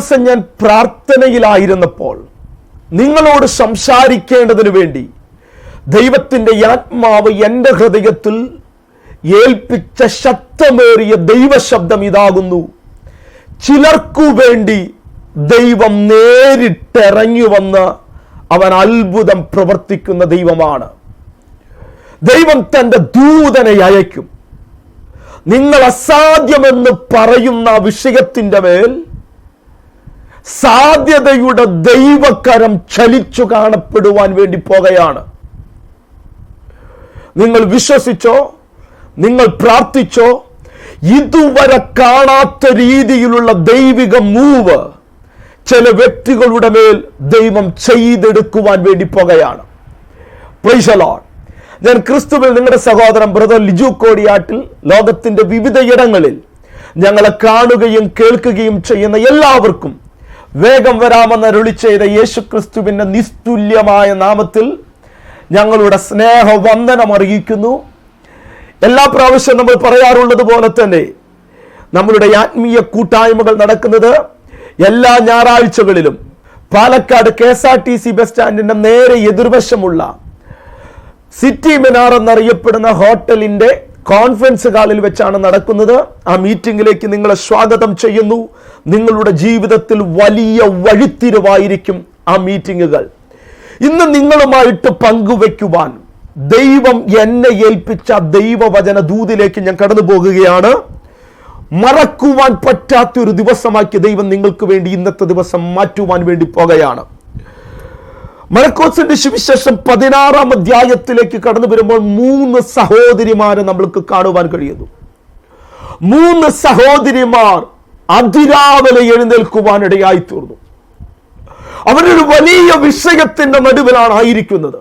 ദിവസം ഞാൻ പ്രാർത്ഥനയിലായിരുന്നപ്പോൾ നിങ്ങളോട് സംസാരിക്കേണ്ടതിന് വേണ്ടി ദൈവത്തിന്റെ ആത്മാവ് എന്റെ ഹൃദയത്തിൽ ഏൽപ്പിച്ച ശക്തമേറിയ ദൈവശബ്ദം ഇതാകുന്നു. ചിലർക്കു വേണ്ടി ദൈവം നേരിട്ടിറങ്ങി വന്ന് അവൻ അത്ഭുതം പ്രവർത്തിക്കുന്ന ദൈവമാണ്. ദൈവം തന്റെ ദൂതനെ അയക്കും. നിങ്ങൾ അസാധ്യമെന്ന് പറയുന്ന വിഷയത്തിന്റെ മേൽ സാധ്യതയുടെ ദൈവകരം ചലിച്ചു കാണപ്പെടുവാൻ വേണ്ടി പോകുകയാണ്. നിങ്ങൾ വിശ്വസിച്ചോ? നിങ്ങൾ പ്രാർത്ഥിച്ചോ? ഇതുവരെ കാണാത്ത രീതിയിലുള്ള ദൈവിക മൂവ് ചില വ്യക്തികളുടെ മേൽ ദൈവം ചെയ്തെടുക്കുവാൻ വേണ്ടി പോകുകയാണ്. ഞാൻ ക്രിസ്തുവിൽ നിങ്ങളുടെ സഹോദരൻ ബ്രദർ ലിജു കോടിയാട്ടിൽ ലോകത്തിന്റെ വിവിധ ഇടങ്ങളിൽ ഞങ്ങളെ കാണുകയും കേൾക്കുകയും ചെയ്യുന്ന എല്ലാവർക്കും വേഗം വരാമെന്ന് അരുളി ചെയ്ത യേശു ക്രിസ്തുവിന്റെ നിസ്തുല്യമായ നാമത്തിൽ ഞങ്ങളുടെ സ്നേഹ വന്ദനം അറിയിക്കുന്നു എല്ലാ പ്രാവശ്യം നമ്മൾ പറയാറുള്ളത് പോലെ തന്നെ നമ്മളുടെ ആത്മീയ കൂട്ടായ്മകൾ നടക്കുന്നത് എല്ലാ ഞായറാഴ്ചകളിലും Palakkad K S R T C bus സ്റ്റാൻഡിന്റെ നേരെ എതിർവശമുള്ള സിറ്റി മിനാർ എന്നറിയപ്പെടുന്ന ഹോട്ടലിന്റെ കോൺഫറൻസ് ഹാളിൽ വെച്ചാണ് നടക്കുന്നത്. ആ മീറ്റിംഗിലേക്ക് നിങ്ങളെ സ്വാഗതം ചെയ്യുന്നു. നിങ്ങളുടെ ജീവിതത്തിൽ വലിയ വഴിത്തിരിവായിരിക്കും ആ മീറ്റിങ്ങുകൾ ഇന്ന് നിങ്ങളുമായിട്ട് പങ്കുവെക്കുവാൻ ദൈവം എന്നെ ഏൽപ്പിച്ച ദൈവവചന ദൂതിലേക്ക് ഞാൻ കടന്നു പോകുകയാണ്. മറക്കുവാൻ പറ്റാത്തൊരു ദിവസമാക്കി ദൈവം നിങ്ങൾക്ക് വേണ്ടി ഇന്നത്തെ ദിവസം മാറ്റുവാൻ വേണ്ടി പോകുകയാണ്. മലക്കോസിന്റെ സുവിശേഷം പതിനാറാം അധ്യായത്തിലേക്ക് കടന്നു വരുമ്പോൾ മൂന്ന് സഹോദരിമാരെ നമ്മൾക്ക് കാണുവാൻ കഴിയുന്നു. മൂന്ന് സഹോദരിമാർ അതിരാവിലെ എഴുന്നേൽക്കുവാൻ ഇടയായി തീർന്നു അവരൊരു വലിയ വിഷയത്തിന്റെ നടുവിലാണ് ആയിരിക്കുന്നത്.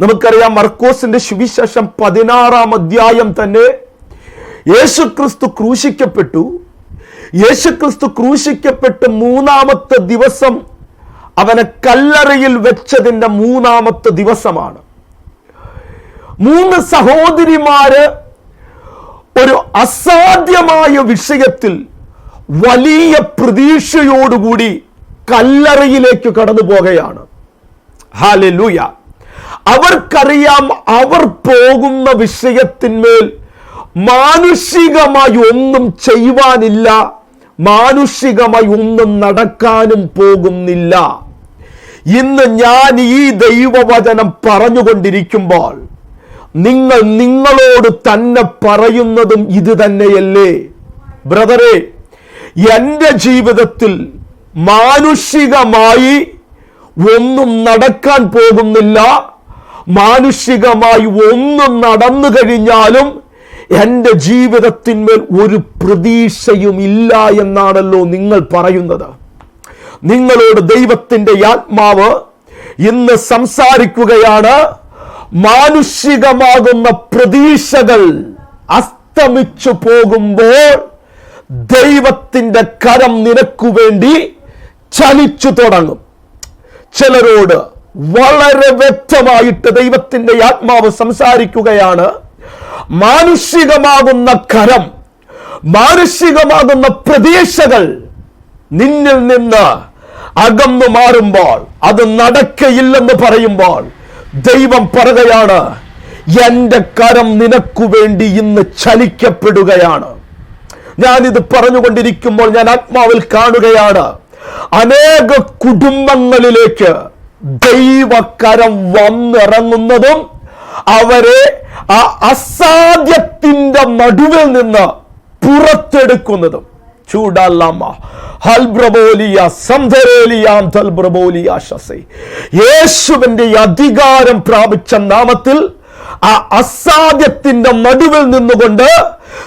നമുക്കറിയാം മർക്കോസിന്റെ സുവിശേഷം പതിനാറാം അധ്യായം തന്നെ യേശുക്രിസ്തു ക്രൂശിക്കപ്പെട്ടു. യേശുക്രിസ്തു ക്രൂശിക്കപ്പെട്ട് മൂന്നാമത്തെ ദിവസം അവനെ കല്ലറയിൽ വെച്ചതിന്റെ മൂന്നാമത്തെ ദിവസമാണ്. മൂന്ന് സഹോദരിമാര് ഒരു അസാധ്യമായ വിഷയത്തിൽ വലിയ പ്രതീക്ഷയോടുകൂടി കല്ലറയിലേക്ക് കടന്നു പോകുകയാണ് ഹാലലൂയ അവർക്കറിയാം അവർ പോകുന്ന വിഷയത്തിന്മേൽ മാനുഷികമായി ഒന്നും ചെയ്യുവാനില്ല. മാനുഷികമായി ഒന്നും നടക്കാനും പോകുന്നില്ല. ഇന്ന് ഞാൻ ഈ ദൈവവചനം പറഞ്ഞുകൊണ്ടിരിക്കുമ്പോൾ നിങ്ങൾ നിങ്ങളോട് തന്നെ പറയുന്നതും ഇത് തന്നെയല്ലേ? ബ്രദറെ എന്റെ ജീവിതത്തിൽ മാനുഷികമായി ഒന്നും നടക്കാൻ പോകുന്നില്ല. മാനുഷികമായി ഒന്നും നടന്നു കഴിഞ്ഞാലും എന്റെ ജീവിതത്തിന്മേൽ ഒരു പ്രതീക്ഷയും ഇല്ല എന്നാണല്ലോ നിങ്ങൾ പറയുന്നത്. നിങ്ങളോട് ദൈവത്തിന്റെ ആത്മാവ് ഇന്ന് സംസാരിക്കുകയാണ്. മാനുഷികമാകുന്ന പ്രതീക്ഷകൾ അസ്തമിച്ചു പോകുമ്പോൾ ദൈവത്തിന്റെ കരം നിനക്കു വേണ്ടി ചലിച്ചു തുടങ്ങും. ചിലരോട് വളരെ വ്യക്തമായിട്ട് ദൈവത്തിന്റെ ആത്മാവ് സംസാരിക്കുകയാണ്. മാനുഷികമാകുന്ന കരം മാനുഷികമാകുന്ന പ്രതീക്ഷകൾ നിന്നിൽ നിന്ന് അകന്നു മാറുമ്പോൾ അത് നടക്കയില്ലെന്ന് പറയുമ്പോൾ ദൈവം പറയുകയാണ് എന്റെ കരം നിനക്കു വേണ്ടി ഇന്ന് ചലിക്കപ്പെടുകയാണ്. ഞാനിത് പറഞ്ഞുകൊണ്ടിരിക്കുമ്പോൾ ഞാൻ ആത്മാവിൽ കാണുകയാണ് അനേക കുടുംബങ്ങളിലേക്ക് ദൈവകരം വന്നിറങ്ങുന്നതും അവരെ ആ അസാധ്യത്തിന്റെ നടുവിൽ നിന്ന് പുറത്തെടുക്കുന്നതും. യേശുവിന്റെ അധികാരം പ്രാപിച്ച നാമത്തിൽ ആ അസാധ്യത്തിന്റെ നടുവിൽ നിന്നുകൊണ്ട്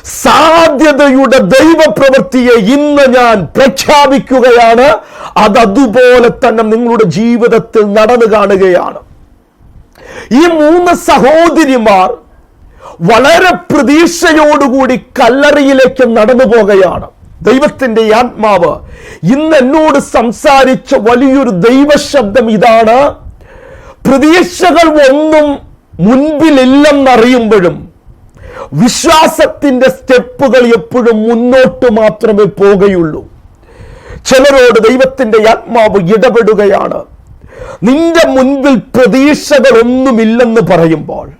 സാധ്യതയുടെ ദൈവപ്രവൃത്തിയെ ഇന്ന് ഞാൻ പ്രഖ്യാപിക്കുകയാണ്. അത് അതുപോലെ തന്നെ നിങ്ങളുടെ ജീവിതത്തിൽ നടന്നു കാണുകയാണ്. ഈ മൂന്ന് സഹോദരിമാർ വളരെ പ്രതീക്ഷയോടുകൂടി കല്ലറയിലേക്ക് നടന്നു പോകുകയാണ് ദൈവത്തിന്റെ ആത്മാവ് ഇന്ന് എന്നോട് സംസാരിച്ച വലിയൊരു ദൈവശബ്ദം ഇതാണ്. പ്രതീക്ഷകൾ ഒന്നും മുൻപിലില്ലെന്നറിയുമ്പോഴും വിശ്വാസത്തിന്റെ സ്റ്റെപ്പുകൾ എപ്പോഴും മുന്നോട്ട് മാത്രമേ പോകുകയുള്ളൂ ചിലരോട് ദൈവത്തിന്റെ ആത്മാവ് ഇടപെടുകയാണ്. നിന്റെ മുൻപിൽ പ്രതീക്ഷകളൊന്നുമില്ലെന്ന് പറയുമ്പോൾ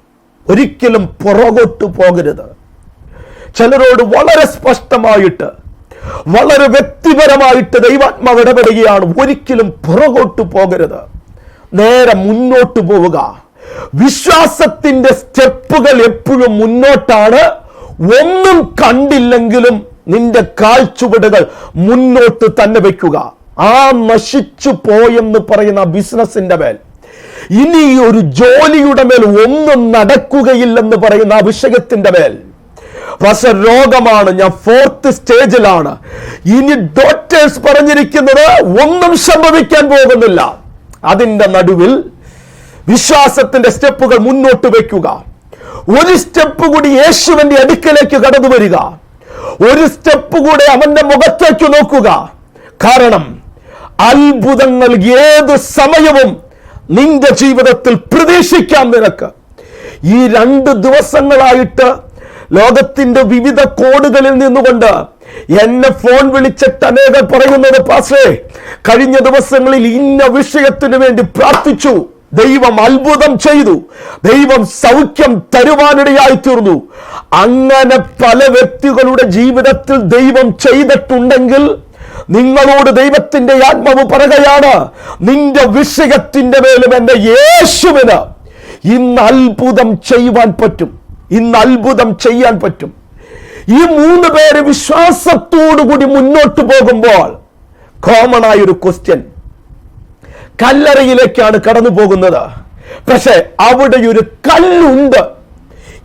ഒരിക്കലും പുറകോട്ട് പോകരുത്. ചിലരോട് വളരെ സ്പഷ്ടമായിട്ട് വളരെ വ്യക്തിപരമായിട്ട് ദൈവാത്മാവ് ഇടപെടുകയാണ്. ഒരിക്കലും പുറകോട്ട് പോകരുത്. നേരെ മുന്നോട്ട് പോവുക. വിശ്വാസത്തിന്റെ സ്റ്റെപ്പുകൾ എപ്പോഴും മുന്നോട്ടാണ്. ഒന്നും കണ്ടില്ലെങ്കിലും നിന്റെ കാൽച്ചുവടുകൾ മുന്നോട്ട് തന്നെ വെക്കുക ആ നശിച്ചു പോയെന്ന് പറയുന്ന ബിസിനസിന്റെ മേൽ. ഇനി ഒരു ജോലിയുടെ മേൽ ഒന്നും നടക്കുകയില്ലെന്ന് പറയുന്ന ആ വിഷയത്തിന്റെ മേൽ. പക്ഷെ രോഗമാണ് ഞാൻ ഫോർത്ത് സ്റ്റേജിലാണ് ഇനി ഡോക്ടേഴ്സ് പറഞ്ഞിരിക്കുന്നത് ഒന്നും സംഭവിക്കാൻ പോകുന്നില്ല. അതിന്റെ നടുവിൽ വിശ്വാസത്തിന്റെ സ്റ്റെപ്പുകൾ മുന്നോട്ട് വെക്കുക. ഒരു സ്റ്റെപ്പ് കൂടി യേശുവിന്റെ അടുക്കലേക്ക് കടന്നു വരിക. ഒരു സ്റ്റെപ്പ് കൂടെ അവന്റെ മുഖത്തേക്ക് നോക്കുക. കാരണം അത്ഭുതങ്ങൾ ഏത് സമയവും നിന്റെ ജീവിതത്തിൽ പ്രതീക്ഷിക്കാം നിനക്ക്. ഈ രണ്ട് ദിവസങ്ങളായിട്ട് ലോകത്തിന്റെ വിവിധ കോടുകളിൽ നിന്നുകൊണ്ട് എന്നെ ഫോൺ വിളിച്ചിട്ട് അനേകർ പറയുന്നത് പാസേ കഴിഞ്ഞ ദിവസങ്ങളിൽ ഇന്ന വിഷയത്തിന് വേണ്ടി പ്രാർത്ഥിച്ചു. ദൈവം അത്ഭുതം ചെയ്തു. ദൈവം സൗഖ്യം തരുവാനിടയായി തീർന്നു. അങ്ങനെ പല വ്യക്തികളുടെ ജീവിതത്തിൽ ദൈവം ചെയ്തിട്ടുണ്ടെങ്കിൽ നിങ്ങളോട് ദൈവത്തിന്റെ ആത്മാവ് പറയുകയാണ് നിന്റെ വിഷയത്തിന്റെ മേലും എന്റെ യേശുവിന് ഇന്ന് അത്ഭുതം ചെയ്യുവാൻ പറ്റും. ഇന്ന് അത്ഭുതം ചെയ്യാൻ പറ്റും. ഈ മൂന്ന് പേര് വിശ്വാസത്തോടുകൂടി മുന്നോട്ട് പോകുമ്പോൾ കോമൺ ആയൊരു ക്വസ്റ്റ്യൻ കല്ലറയിലേക്കാണ് കടന്നു പോകുന്നത്. പക്ഷെ അവിടെ ഒരു കല്ലുണ്ട്.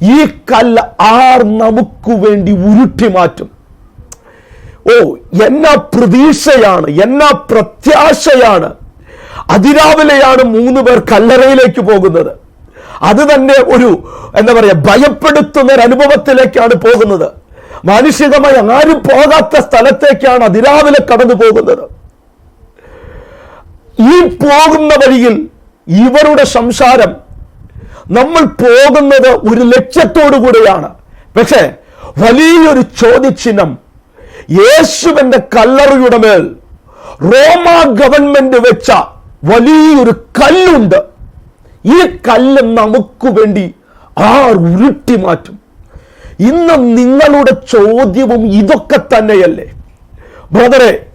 ഈ കല്ല് ആർ നമുക്ക് വേണ്ടി ഉരുട്ടി മാറ്റും. ഓ എന്നാ പ്രതീക്ഷയാണ് എന്നാ പ്രത്യാശയാണ്. അതിരാവിലെയാണ് മൂന്ന് പേർ കല്ലറയിലേക്ക് പോകുന്നത്. അത് തന്നെ ഒരു എന്താ പറയുക ഭയപ്പെടുത്തുന്ന ഒരു അനുഭവത്തിലേക്കാണ് പോകുന്നത്. മാനുഷികമായി ആരും പോകാത്ത സ്ഥലത്തേക്കാണ് അതിരാവിലെ കടന്നു പോകുന്നത്. ഈ പോകുന്ന വഴിയിൽ ഇവരുടെ സംസാരം നമ്മൾ പോകുന്നത് ഒരു ലക്ഷ്യത്തോടു കൂടിയാണ് പക്ഷേ വലിയൊരു ചോദ്യചിഹ്നം യേശുവിന്റെ കല്ലറയുടെ മേൽ റോമ ഗവൺമെന്റ് വെച്ച വലിയൊരു കല്ലുണ്ട്. ഈ കല്ല് നമുക്ക് വേണ്ടി ആർ ഉരുട്ടി മാറ്റും. ഇന്ന് നിങ്ങളുടെ ചോദ്യവും ഇതൊക്കെ തന്നെയല്ലേ? ബ്രദറെ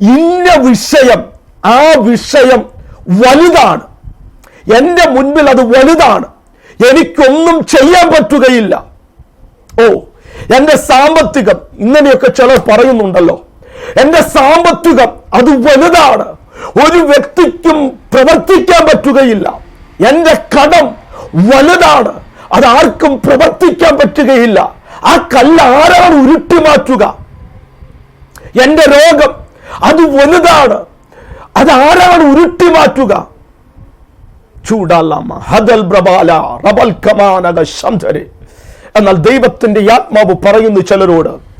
ഇന്ന വിഷയം ആ വിഷയം വലുതാണ്. എന്റെ മുൻപിൽ അത് വലുതാണ്. എനിക്കൊന്നും ചെയ്യാൻ പറ്റുകയില്ല. ഓ എന്റെ സാമ്പത്തികം ഇങ്ങനെയൊക്കെ ചിലർ പറയുന്നുണ്ടല്ലോ. എന്റെ സാമ്പത്തികം അത് വലുതാണ്. ഒരു വ്യക്തിക്കും പ്രവർത്തിക്കാൻ പറ്റുകയില്ല. എന്റെ കടം വലുതാണ്. അത് ആർക്കും പ്രവർത്തിക്കാൻ പറ്റുകയില്ല. ആ കല്ല് ആരാണ് ഉരുട്ടി മാറ്റുക? എന്റെ രോഗം അത് വലുതാണ്. അത് ആരാണ് ഉരുട്ടി മാറ്റുക? ചൂടാലാമ ഹദൽ പ്രബാല റബൽ കമാനക ശംധരെ എന്നാൽ ദൈവത്തിന്റെ ആത്മാവ് പറയുന്നു ചിലരോട്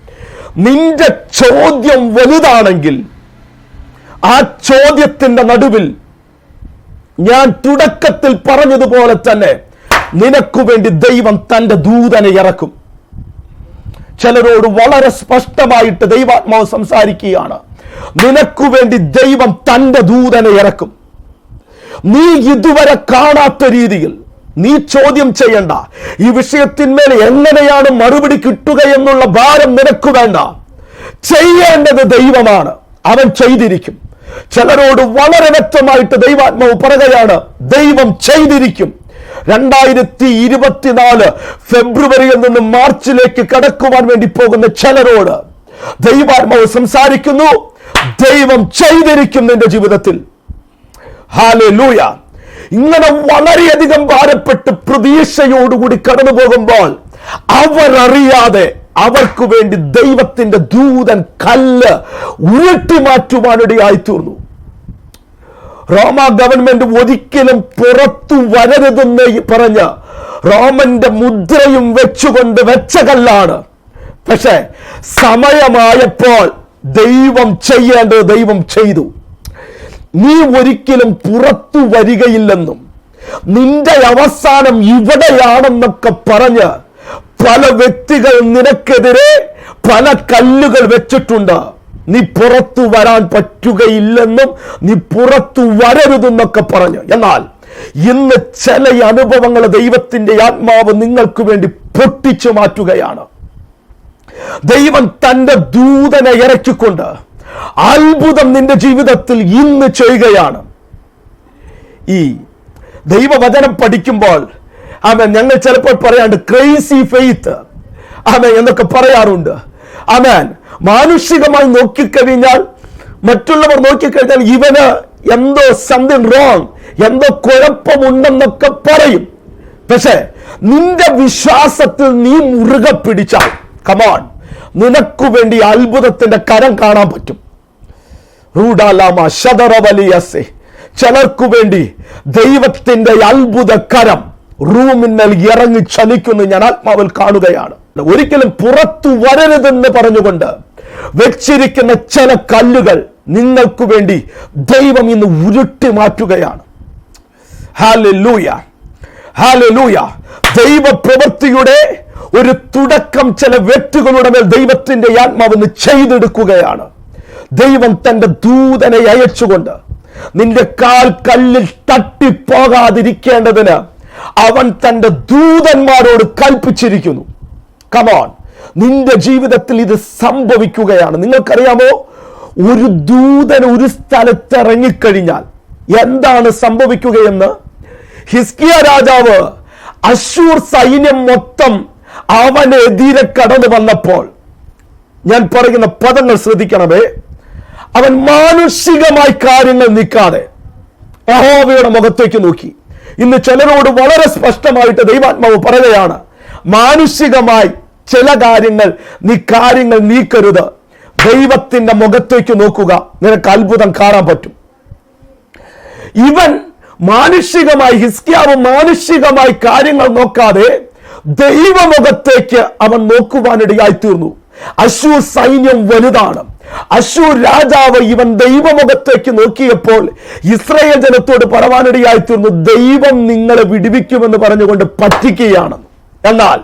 നിന്റെ ചോദ്യം വലുതാണെങ്കിൽ ആ ചോദ്യത്തിന്റെ നടുവിൽ ഞാൻ തുടക്കത്തിൽ പറഞ്ഞതുപോലെ തന്നെ നിനക്കു വേണ്ടി ദൈവം തന്റെ ദൂതനെ ഇറക്കും. ചിലരോട് വളരെ സ്പഷ്ടമായിട്ട് ദൈവാത്മാവ് സംസാരിക്കുകയാണ് നിനക്കു വേണ്ടി ദൈവം തന്റെ ദൂതനെ ഇറക്കും. നീ ഇതുവരെ കാണാത്ത രീതിയിൽ നീ ചോദ്യം ചെയ്യണ്ട. ഈ വിഷയത്തിന്മേൽ എങ്ങനെയാണ് മറുപടി കിട്ടുക എന്നുള്ള ഭാരം നിനക്ക് വേണ്ട. ചെയ്യേണ്ടത് ദൈവമാണ്. അവൻ ചെയ്തിരിക്കും. ചിലരോട് വളരെ വ്യക്തമായിട്ട് ദൈവാത്മാവ് പറയുകയാണ് ദൈവം ചെയ്തിരിക്കും. രണ്ടായിരത്തി ഇരുപത്തിനാല് ഫെബ്രുവരിയിൽ നിന്ന് മാർച്ചിലേക്ക് കടക്കുവാൻ വേണ്ടി പോകുന്ന ചിലരോട് ദൈവാത്മാവ് സംസാരിക്കുന്നു ദൈവം ചെയ്തിരിക്കും നിന്റെ ജീവിതത്തിൽ. ഹാലൂയ ഇങ്ങനെ വളരെയധികം ഭാരപ്പെട്ട് പ്രതീക്ഷയോടുകൂടി കടന്നു പോകുമ്പോൾ അവരറിയാതെ അവർക്ക് വേണ്ടി ദൈവത്തിന്റെ ദൂതൻ കല്ല് ഉരുട്ടി മാറ്റുവാനിടയായി തീർന്നു റോമ ഗവൺമെന്റ് ഒരിക്കലും പുറത്തു വരരുതെന്ന് പറഞ്ഞ് റോമന്റെ മുദ്രയും വെച്ചുകൊണ്ട് വെച്ച കല്ലാണ്. പക്ഷെ സമയമായപ്പോൾ ദൈവം ചെയ്യേണ്ടത് ദൈവം ചെയ്തു. നീ ഒരിക്കലും പുറത്തു വരികയില്ലെന്നും നിന്റെ അവസാനം ഇവിടെയാണെന്നൊക്കെ പറഞ്ഞ് പല വ്യക്തികൾ നിനക്കെതിരെ പല കല്ലുകൾ വെച്ചിട്ടുണ്ട്. നീ പുറത്തു വരാൻ പറ്റുകയില്ലെന്നും നീ പുറത്തു വരരുതെന്നൊക്കെ പറഞ്ഞു. എന്നാൽ ഇന്ന് ചില അനുഭവങ്ങൾ ദൈവത്തിന്റെ ആത്മാവ് നിങ്ങൾക്ക് വേണ്ടി പൊട്ടിച്ചു മാറ്റുകയാണ്. ദൈവം തന്റെ ദൂതനെ ഇറക്കിക്കൊണ്ട് അത്ഭുതം നിന്റെ ജീവിതത്തിൽ ഇന്ന് ചെയ്യുകയാണ്. ഈ ദൈവവചനം പഠിക്കുമ്പോൾ ആമേ ഞങ്ങൾ ചിലപ്പോൾ പറയാണ്ട് ക്രേസി ഫെയ്ത്ത് ആമേ എന്നൊക്കെ പറയാറുണ്ട്. ആമേൻ മാനുഷികമായി നോക്കിക്കഴിഞ്ഞാൽ മറ്റുള്ളവർ നോക്കിക്കഴിഞ്ഞാൽ ഇവന് എന്തോ സംതിങ് റോങ് എന്തോ കുഴപ്പമുണ്ടെന്നൊക്കെ പറയും. പക്ഷേ നിന്റെ വിശ്വാസത്തിൽ നീ മുറുകെ പിടിച്ചാൽ കമാൺ നിനക്കു വേണ്ടി അത്ഭുതത്തിന്റെ കരം കാണാൻ പറ്റും. റൂഡാലാമ ശതറവലിയസെ ചിലർക്കു വേണ്ടി ദൈവത്തിന്റെ അത്ഭുത കരം റൂമിന്നൽ ഇറങ്ങി ചലിക്കുന്നു ഞാൻ ആത്മാവിൽ കാണുകയാണ്. ഒരിക്കലും പുറത്തു വരരുതെന്ന് പറഞ്ഞുകൊണ്ട് വെച്ചിരിക്കുന്ന ചില കല്ലുകൾ നിങ്ങൾക്കു വേണ്ടി ദൈവം ഇന്ന് ഉരുട്ടി മാറ്റുകയാണ്. ഹാലൂയ ഹാലൂയ ദൈവ പ്രവൃത്തിയുടെ ഒരു തുടക്കം ചില വ്യക്തികളുടെ മേൽ ദൈവത്തിന്റെ ആത്മാവെന്ന് ചെയ്തെടുക്കുകയാണ്. ദൈവം തന്റെ ദൂതനെ അയച്ചുകൊണ്ട് നിന്റെ കാൽ കല്ലിൽ തട്ടിപ്പോകാതിരിക്കേണ്ടതിന് അവൻ തന്റെ ദൂതന്മാരോട് കൽപ്പിച്ചിരിക്കുന്നു. കമോൺ നിന്റെ ജീവിതത്തിൽ ഇത് സംഭവിക്കുകയാണ്. നിങ്ങൾക്കറിയാമോ? ഒരു ദൂതൻ ഒരു സ്ഥലത്ത് ഇറങ്ങിക്കഴിഞ്ഞാൽ എന്താണ് സംഭവിക്കുകയെന്ന്? ഹിസ്കിയ രാജാവ് അശൂർ സൈന്യം മൊത്തം അവനെതിരെ കടന്നു വന്നപ്പോൾ ഞാൻ പറയുന്ന പദങ്ങൾ ശ്രദ്ധിക്കണമേ. അവൻ മാനുഷികമായി കാര്യങ്ങൾ നിൽക്കാതെ യഹോവയുടെ മുഖത്തേക്ക് നോക്കി. ഇന്ന് ചിലരോട് വളരെ സ്പഷ്ടമായിട്ട് ദൈവാത്മാവ് പറയുകയാണ് മാനുഷികമായി ചില കാര്യങ്ങൾ നീ കാര്യങ്ങൾ നീക്കരുത്. ദൈവത്തിന്റെ മുഖത്തേക്ക് നോക്കുക. നിനക്ക് അത്ഭുതം കാണാൻ പറ്റും. ഇവൻ മാനുഷികമായി ഹിസ്കിയാവ് മാനുഷികമായി കാര്യങ്ങൾ നോക്കാതെ ദൈവമുഖത്തേക്ക് അവൻ നോക്കുവാനിടയായി തീർന്നു. അശൂർ സൈന്യം വലുതാണ്. അശൂർ രാജാവ് ഇവൻ ദൈവമുഖത്തേക്ക് നോക്കിയപ്പോൾ ഇസ്രയേൽ ജനത്തോട് പറവാനിടയായി തീർന്നു ദൈവം നിങ്ങളെ വിടുവിക്കുമെന്ന് പറഞ്ഞുകൊണ്ട് പറ്റിക്കുകയാണ്. എന്നാൽ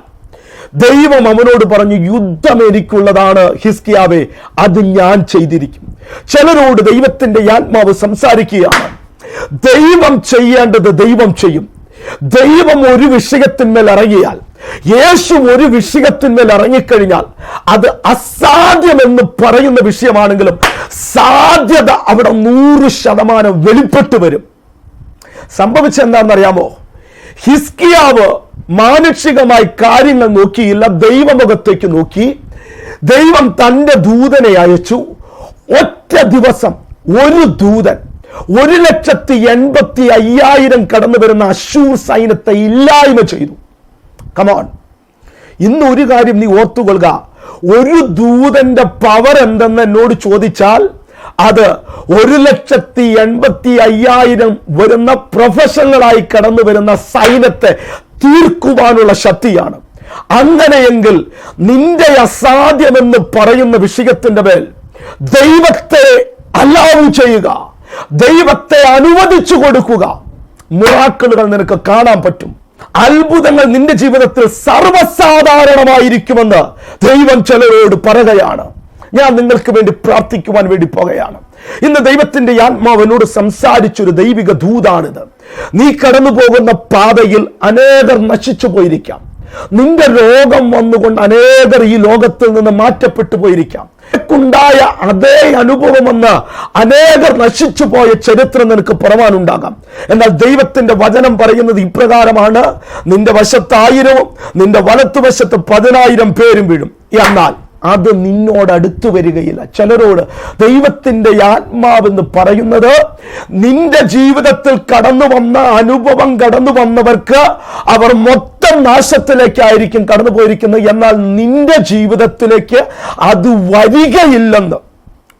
ദൈവം അവനോട് പറഞ്ഞു യുദ്ധം എനിക്കുള്ളതാണ് ഹിസ്കിയാവെ അത് ഞാൻ ചെയ്തിരിക്കും. ചിലരോട് ദൈവത്തിന്റെ ആത്മാവ് സംസാരിക്കുകയാണ് ദൈവം ചെയ്യേണ്ടത് ദൈവം ചെയ്യും. ദൈവം ഒരു വിഷയത്തിന്മേൽ ഇറങ്ങിയാൽ യേശു ഒരു വിഷയത്തിന്മേൽ ഇറങ്ങിക്കഴിഞ്ഞാൽ അത് അസാധ്യമെന്ന് പറയുന്ന വിഷയമാണെങ്കിലും സാധ്യത അവിടെ നൂറ് ശതമാനം വെളിപ്പെട്ടു വരും. സംഭവിച്ചെന്താണെന്നറിയാമോ ഹിസ്കിയാവ് മാനുഷികമായി കാര്യങ്ങൾ നോക്കിയില്ല ദൈവമുഖത്തേക്ക് നോക്കി. ദൈവം തന്റെ ദൂതനെ അയച്ചു. ഒറ്റ ദിവസം ഒരു ദൂതൻ ഒരു ലക്ഷത്തി എൺപത്തി അയ്യായിരം കടന്നു വരുന്ന അശൂർ സൈന്യത്തെ ഇല്ലായ്മ ചെയ്തു. കമോൺ ഇന്ന് ഒരു കാര്യം നീ ഓർത്തുകൊള്ളുക. ഒരു ദൂതന്റെ പവർ എന്തെന്ന് എന്നോട് ചോദിച്ചാൽ അത് ഒരു ലക്ഷത്തി എൺപത്തി അയ്യായിരം വരുന്ന പ്രൊഫഷണലായി കടന്നു വരുന്ന സൈന്യത്തെ തീർക്കുവാനുള്ള ശക്തിയാണ്. അങ്ങനെയെങ്കിൽ നിന്റെ അസാധ്യമെന്ന് പറയുന്ന വിഷയത്തിന്റെ മേൽ ദൈവത്തെ അലാവ് ചെയ്യുക. ദൈവത്തെ അനുവദിച്ചു കൊടുക്കുക. മുറാക്കളുകൾ നിനക്ക് കാണാൻ പറ്റും. അത്ഭുതങ്ങൾ നിന്റെ ജീവിതത്തിൽ സർവസാധാരണമായിരിക്കുമെന്ന് ദൈവം ചിലരോട് പറയുകയാണ്. ഞാൻ നിങ്ങൾക്ക് വേണ്ടി പ്രാർത്ഥിക്കുവാൻ വേണ്ടി പോകുകയാണ്. ഇന്ന് ദൈവത്തിന്റെ ആത്മാവനോട് സംസാരിച്ചൊരു ദൈവിക ദൂതാണിത്. നീ കടന്നു പോകുന്ന പാതയിൽ അനേകർ നശിച്ചു പോയിരിക്കാം. നിന്റെ രോഗം വന്നുകൊണ്ട് അനേകർ ഈ ലോകത്തിൽ നിന്ന് മാറ്റപ്പെട്ടു പോയിരിക്കാം. നിനക്കുണ്ടായ അതേ അനുഭവമെന്ന് അനേകർ നശിച്ചു പോയ ചരിത്രം നിനക്ക് പറവാനുണ്ടാകാം. എന്നാൽ ദൈവത്തിന്റെ വചനം പറയുന്നത് ഇപ്രകാരമാണ്. നിന്റെ വശത്ത് ആയിരവും നിന്റെ വലത്തുവശത്ത് പതിനായിരം പേരും വീഴും. എന്നാൽ അത് നിന്നോട് അടുത്തു വരികയില്ല. ചിലരോട് ദൈവത്തിന്റെ ആത്മാവെന്ന് പറയുന്നത് നിന്റെ ജീവിതത്തിൽ കടന്നു വന്ന അനുഭവം കടന്നു വന്നവർക്ക് അവർ മൊത്തം നാശത്തിലേക്കായിരിക്കും കടന്നു പോയിരിക്കുന്നത് എന്നാൽ നിന്റെ ജീവിതത്തിലേക്ക് അത് വരികയില്ലെന്ന്.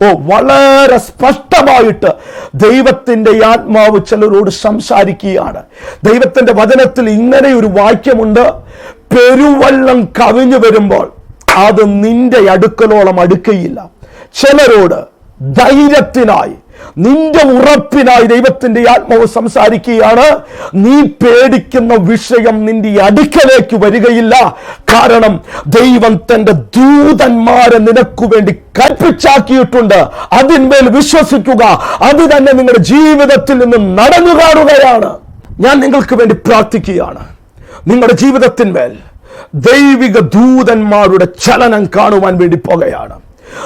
ഓ വളരെ സ്പഷ്ടമായിട്ട് ദൈവത്തിന്റെ ആത്മാവ് ചിലരോട് സംസാരിക്കുകയാണ്. ദൈവത്തിന്റെ വചനത്തിൽ ഇങ്ങനെ ഒരു വാക്യമുണ്ട്. പെരുവെള്ളം കവിഞ്ഞു വരുമ്പോൾ അത് നിന്റെ അടുക്കലോളം അടുക്കയില്ല. ചിലരോട് ധൈര്യത്തിനായി നിന്റെ ഉറപ്പിനായി ദൈവത്തിന്റെ ആത്മാവ് സംസാരിക്കുകയാണ്. നീ പേടിക്കുന്ന വിഷയം നിന്റെ അടുക്കലേക്ക് വരികയില്ല. കാരണം ദൈവം തന്റെ ദൂതന്മാരെ നിനക്കു വേണ്ടി കൽപ്പിച്ചാക്കിയിട്ടുണ്ട്. അതിന്മേൽ വിശ്വസിക്കുക. അത് തന്നെ നിങ്ങളുടെ ജീവിതത്തിൽ നിന്നും നടന്നു കാണുകയാണ്. ഞാൻ നിങ്ങൾക്ക് വേണ്ടി പ്രാർത്ഥിക്കുകയാണ്. നിങ്ങളുടെ ജീവിതത്തിന്മേൽ ദൈവിക ദൂതന്മാരുടെ ചലനം കാണുവാൻ വേണ്ടി പോകുകയാണ്.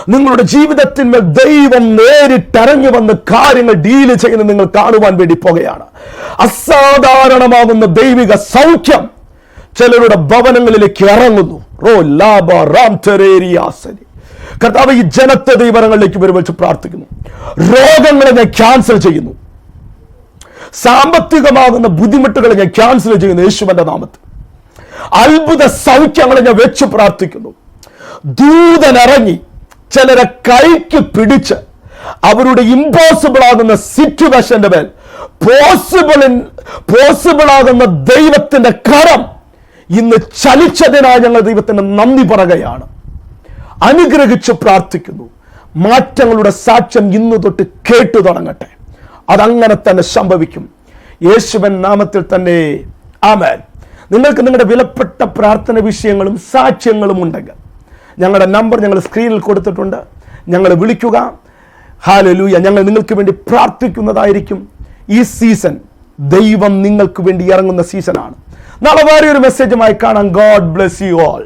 നിങ്ങളുടെ ജീവിതത്തിന്മേൽ ദൈവം നേരിട്ടറിഞ്ഞു വന്ന് കാര്യങ്ങൾ ഡീൽ ചെയ്യുന്നത് നിങ്ങൾ കാണുവാൻ വേണ്ടി പോകുകയാണ്. അസാധാരണമാകുന്ന ദൈവിക സൗഖ്യം ചിലരുടെ ഭവനങ്ങളിലേക്ക് ഇറങ്ങുന്നു. റോ ലാബ റാം തെരേരിയാസനി കർത്താവ് ഈ ജനത്തെ ദൈവങ്ങളിലേക്ക് വരുവച്ച് പ്രാർത്ഥിക്കുന്നു. രോഗങ്ങളെ ഞാൻ ക്യാൻസൽ ചെയ്യുന്നു. സാമ്പത്തികമാകുന്ന ബുദ്ധിമുട്ടുകളെ ഞാൻ ക്യാൻസൽ ചെയ്യുന്നു യേശുവിന്റെ നാമത്തിൽ. അത്ഭുത സൗഖ്യങ്ങളെ ഞാൻ വെച്ച് പ്രാർത്ഥിക്കുന്നു. ദൂതൻ ഇറങ്ങി ചിലരെ കൈക്ക് പിടിച്ച് അവരുടെ ഇമ്പോസിബിൾ ആകുന്ന സിറ്റുവേഷന്റെ മേൽ പോസിബിൾ പോസിബിൾ ആകുന്ന ദൈവത്തിന്റെ കരം ഇന്ന് ചലിച്ചതിനായി ഞങ്ങൾ ദൈവത്തിന് നന്ദി പറയുകയാണ്. അനുഗ്രഹിച്ച് പ്രാർത്ഥിക്കുന്നു. മാറ്റങ്ങളുടെ സാക്ഷ്യം ഇന്നു തൊട്ട് കേട്ടു തുടങ്ങട്ടെ. അതങ്ങനെ തന്നെ സംഭവിക്കും. യേശുവൻ നാമത്തിൽ തന്നെ. ആമേൻ. നിങ്ങൾക്ക് നിങ്ങളുടെ വിലപ്പെട്ട പ്രാർത്ഥന വിഷയങ്ങളും സാക്ഷ്യങ്ങളും ഉണ്ടെങ്കിൽ ഞങ്ങളുടെ നമ്പർ ഞങ്ങൾ സ്ക്രീനിൽ കൊടുത്തിട്ടുണ്ട്. ഞങ്ങൾ വിളിക്കുക. ഹാലലൂയ ഞങ്ങൾ നിങ്ങൾക്ക് വേണ്ടി പ്രാർത്ഥിക്കുന്നതായിരിക്കും. ഈ സീസൺ ദൈവം നിങ്ങൾക്ക് വേണ്ടി ഇറങ്ങുന്ന സീസണാണ് നാളെ വേറെ ഒരു മെസ്സേജുമായി കാണാം. God bless you all